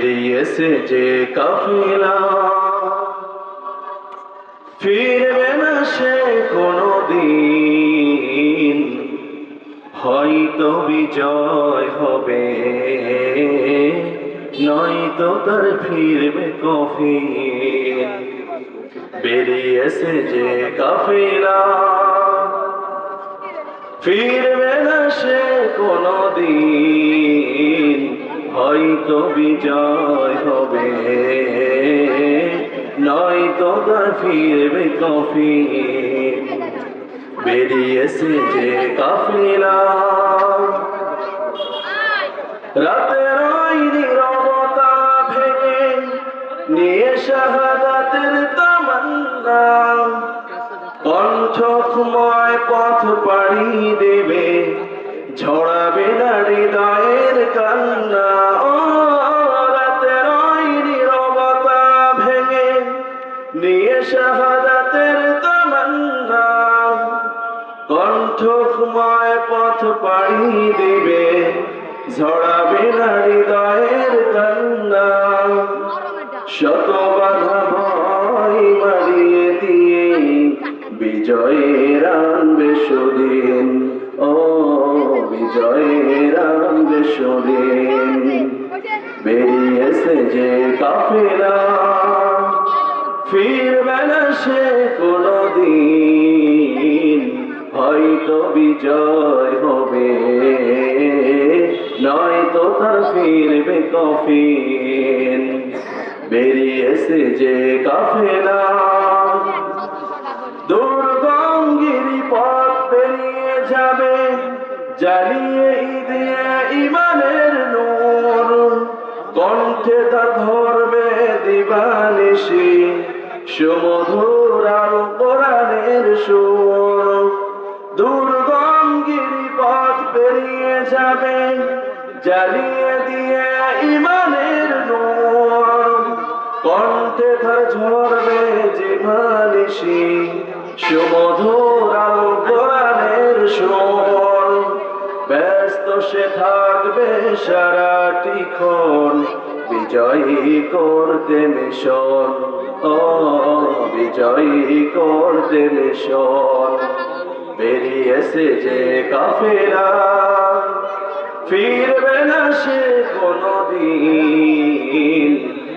বেরিয়েছে যে কাফিলা ফিরবে না সে কোনো দিন হয়তো বিজয় হবে নয়তো তার ফিরবে কফিন বেরিয়েছে যে কাফিলা ফিরবে না সে কোনো দিন হয়তো বিজয় হবে। নয়তো তার ফিরবে কফিন বেরিয়েছে যে কাফিলা। রাতের নীরবতা ভেঙে নিয়ে শাহাদাতের তামান্না। কণ্ঠময় পথ পাড়ি দেবে, ঝড়াবে না নিয়ে শাহাদাতের তামান্না। কণ্ঠময় পথ পাড়ি দেবে, ঝড়াবে না হৃদয়ের কান্না। শত বাধা ভয় মারিয়ে দিয়ে বিজয়ের আনবে সুদিন। ও বিজয়ের আনবে সুদিন। বেরিয়েছে যে কাফেলা। ফিরবে না সে কোনো দিন হয়তো বিজয় হবে, নয়তো তার ফিরবে কফিন। বেরিয়েছে যে কাফেলা। দুর্গঙ্গিরি পথ পেরিয়ে যাবে, জ্বালিয়ে দিয়ে ইমানের নূর। কণ্ঠে তার ধরবে দিবানিসি সুমধুর আর কোরআনের সুর। দুর্গঙ্গিরি পথ পেরিয়ে যাবে, জ্বালিয়ে দিয়ে ইমানের নূর। কণ্ঠে ধর ঝরবে জিমানিসি সুমধুর ব্যস্ত সে থাকবে সারাটি ক্ষণ। বিজয়ী করতে মিশন, ও বিজয়ী করতে মিশন। বেরিয়েছে যে কাফেরা ফিরবে না সে কোনো দিন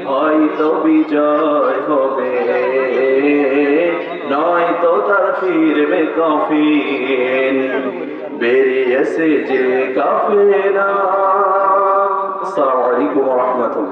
হয়তো বিজয় হবে, নয়তো তার ফিরবে কফিন। বেরিয়েছে যে কাফেরা আসসালামু আলাইকুম রহমতুল্লাহ